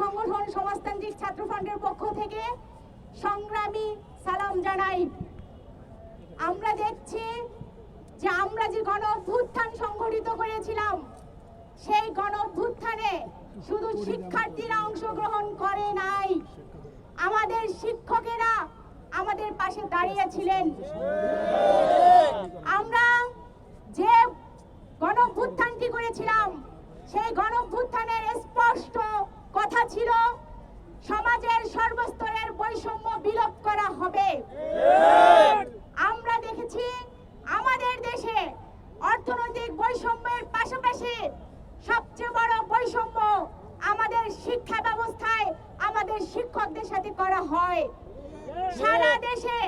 সংগঠন সমাজতান্ত্রিক ছাত্র ফ্রন্টের পক্ষ থেকে সংগ্রামী সালাম জানাই। আমরা দেখছি যে আমরা যে গণ অভ্যুত্থান সংগঠিত করেছিলাম, সেই গণ অভ্যুত্থানে শুধু শিক্ষার্থীরা অংশগ্রহণ করে নাই, আমাদের শিক্ষকেরা আমাদের পাশে দাঁড়িয়েছিলেন আমরা যে গণ অভ্যুত্থানটি করেছিলাম, সেই গণ অভ্যুত্থানের কথা ছিল, সমাজের সর্বস্তরের বৈষম্য বিলোপ করা হবে। আমরা দেখেছি আমাদের দেশে অর্থনৈতিক বৈষম্যের পাশাপাশি সবচেয়ে বড় বৈষম্য আমাদের শিক্ষা ব্যবস্থায় আমাদের শিক্ষকদের সাথে করা হয়। সারা দেশে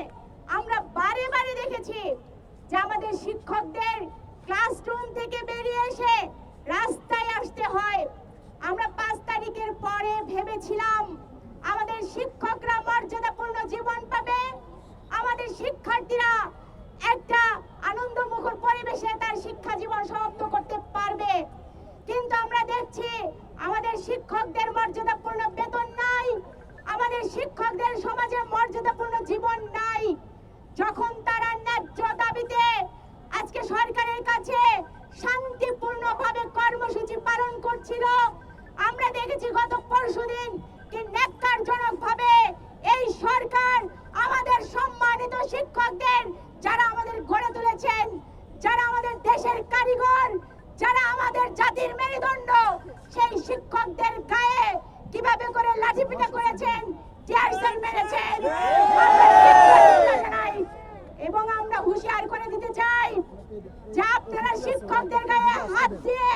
আমরা বারে বারে দেখেছি যে আমাদের শিক্ষকদের ক্লাসরুম থেকে বেরিয়ে এসে রাস্তায় আসতে হয় আমরা পাঁচ তারিখের পরে ভেবেছিলাম আমাদের শিক্ষকরা মর্যাদাপূর্ণ জীবন পাবে আমাদের শিক্ষার্থীরা একটা আনন্দমুখর পরিবেশে তার শিক্ষা জীবন সমাপ্ত করতে পারবে কিন্তু আমরা দেখছি আমাদের শিক্ষকদের মর্যাদাপূর্ণ বেতন নাই আমাদের শিক্ষকদের সমাজে মর্যাদাপূর্ণ জীবন নাই। যখন তারা ন্যায্য দাবিতে আজকে সরকারের কাছে শান্তিপূর্ণভাবে কর্মসূচি পালন করছিল, আমরা দেখেছি গত পরশুদিন কি ন্যাক্কারজনক এই সরকার আমাদের সম্মানিত শিক্ষকদের, যারা আমাদের গড়ে তুলেছেন, যারা আমাদের দেশের কারিগর, যারা আমাদের জাতির মেরুদণ্ড, সেই শিক্ষকদের গায়ে কীভাবে করে লাঠিপিটা করেছেন টিয়ারসেল মেরেছেন আমরা ধিক্কার জানাই। এবং আমরা হুঁশিয়ার করে দিতে চাই যে আপনারা শিক্ষকদের গায়ে হাত দিয়ে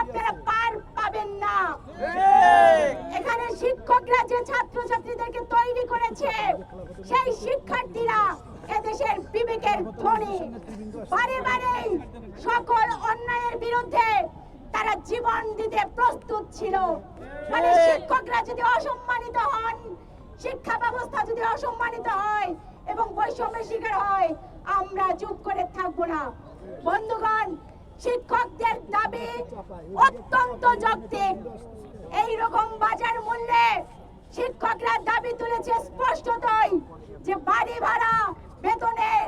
আপনারা পার পাবেন না। এখানে শিক্ষকরা যে ছাত্রছাত্রীদেরকে তৈরি করেছে, সেই শিক্ষার্থীরা এদেশের বিবেকের ধ্বনি। বারে বারেই সকল অন্যায়ের বিরুদ্ধে তারা জীবন দিতে প্রস্তুত ছিল। মানে শিক্ষকরা যদি অসম্মানিত হন শিক্ষা ব্যবস্থা যদি অসম্মানিত হয় এবং বৈষম্যের শিকার হয়, আমরা চুপ করে থাকব না। বন্ধুগণ, শিক্ষকদের দাবি অত্যন্ত যৌক্তিক। এই রকম বাজার মূল্যে শিক্ষকরা দাবি তুলেছে স্পষ্টতই যে বাড়ি ভাড়া বেতনের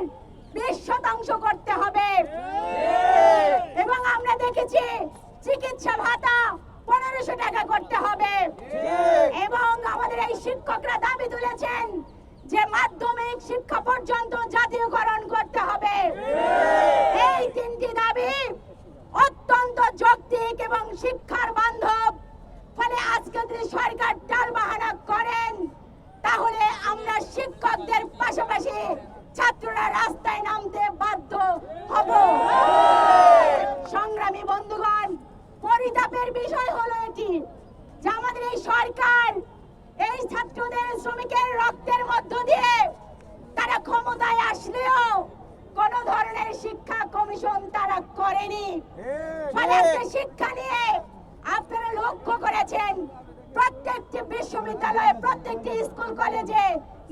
বিশ শতাংশ করতে হবে এবং আমরা দেখেছি চিকিৎসা ভাতা পনেরোশো টাকা করতে হবে এবং আমাদের এই শিক্ষকরা দাবি তুলেছেন যে মাধ্যমিক শিক্ষা পর্যন্ত জাতীয়করণ করতে হবে। এই তিনটি দাবি অত্যন্ত যৌক্তিক এবং শিক্ষার বান্ধব ফলে আজকে যদি সরকার টাল বাহানা করেন তাহলে আমরা শিক্ষকদের পাশাপাশি ছাত্ররা রাস্তায় নামতে বাধ্য হব সংগ্রামী বন্ধুগণ পরিতাপের বিষয় হলো এটি যে আমাদের এই সরকার এই ছাত্রদের শ্রমিকের রক্তের মধ্য দিয়ে তারা ক্ষমতায় আসলেও কোন ধরনের শিক্ষা কমিশন তারা করেনি। শিক্ষা নিয়ে আপনারা লক্ষ্য করেছেন প্রত্যেকটি বিশ্ববিদ্যালয়ে প্রত্যেকটি স্কুল কলেজে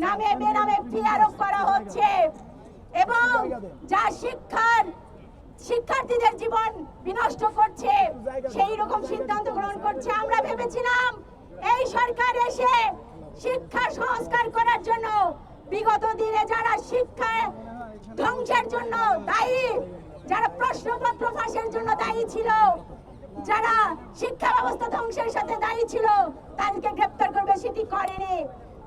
নামে বেনামে ফি আরোপ করা হচ্ছে এবং যা শিক্ষার শিক্ষার্থীদের জীবন বিনষ্ট করছে সেই রকম সিদ্ধান্ত গ্রহণ করছে। আমরা ভেবেছিলাম এই সরকার এসে শিক্ষা সংস্কার করার জন্য, বিগত দিনে যারা শিক্ষা ধ্বংসের জন্য দায়ী, যারা প্রশ্নপত্র ফাঁসের জন্য দায়ী ছিল, যারা শিক্ষা ব্যবস্থা ধ্বংসের সাথে দায়ী ছিল, তাদেরকে গ্রেপ্তার করবে সেটি করেনি।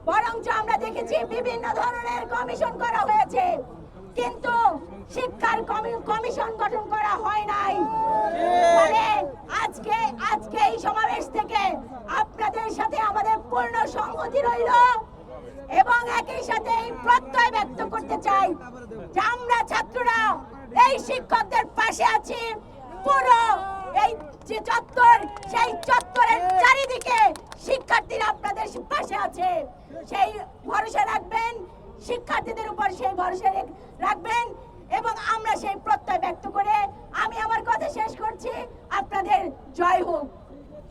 বরঞ্চ আমরা দেখেছি বিভিন্ন ধরনের কমিশন করা হয়েছে। কিন্তু শিক্ষার কমিশন গঠন করা হয় নাই ফলে আজকে আজকে এই সমাবেশ থেকে আপনাদের সাথে আমাদের পূর্ণ সংহতি রইল। এবং একই সাথে এই প্রত্যয় ব্যক্ত করতে চাই যে আমরা ছাত্ররা, এই শিক্ষকদের পাশে আছি। পুরো এই যে চত্বর, সেই চত্বরের চারিদিকে শিক্ষার্থীরা আপনাদের পাশে আছে। সেই ভরসা রাখবেন, শিক্ষার্থীদের উপর সেই ভরসা রাখবেন এবং আমরা সেই প্রত্যয় ব্যক্ত করে আমি আমার কথা শেষ করছি। আপনাদের জয় হোক।